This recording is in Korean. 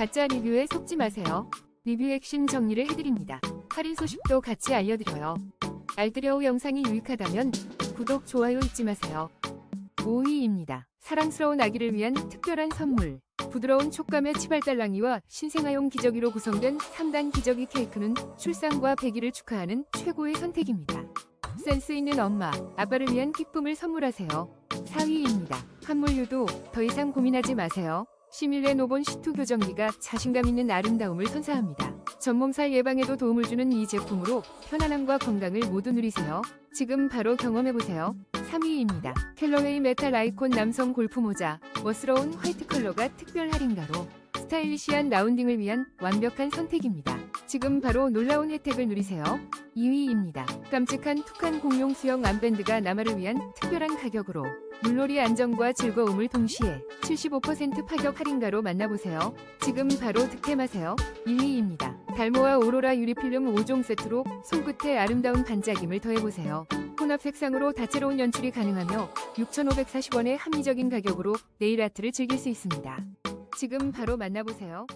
가짜 리뷰에 속지 마세요. 리뷰 핵심 정리를 해드립니다. 할인 소식도 같이 알려드려요. 알뜰여우 영상이 유익하다면 구독, 좋아요 잊지 마세요. 5위입니다. 사랑스러운 아기를 위한 특별한 선물. 부드러운 촉감의 치발달랑이와 신생아용 기저귀로 구성된 3단 기저귀 케이크는 출산과 배기를 축하하는 최고의 선택입니다. 센스 있는 엄마, 아빠를 위한 기쁨을 선물하세요. 4위입니다. 한물유도 더 이상 고민하지 마세요. 시밀레 노본 시투 교정기가 자신감 있는 아름다움을 선사합니다. 전몸살 예방에도 도움을 주는 이 제품으로 편안함과 건강을 모두 누리세요. 지금 바로 경험해보세요. 3위입니다. 캘러웨이 메탈 아이콘 남성 골프 모자, 멋스러운 화이트 컬러가 특별 할인가로 스타일리시한 라운딩을 위한 완벽한 선택입니다. 지금 바로 놀라운 혜택을 누리세요. 2위입니다. 깜찍한 툭한 공룡 수영 암밴드가 남아를 위한 특별한 가격으로 물놀이 안정과 즐거움을 동시에 75% 파격 할인가로 만나보세요. 지금 바로 득템하세요. 1위입니다. 달모와 오로라 유리필름 5종 세트로 손끝에 아름다운 반짝임을 더해보세요. 혼합 색상으로 다채로운 연출이 가능하며 6,540원의 합리적인 가격으로 네일 아트를 즐길 수 있습니다. 지금 바로 만나보세요.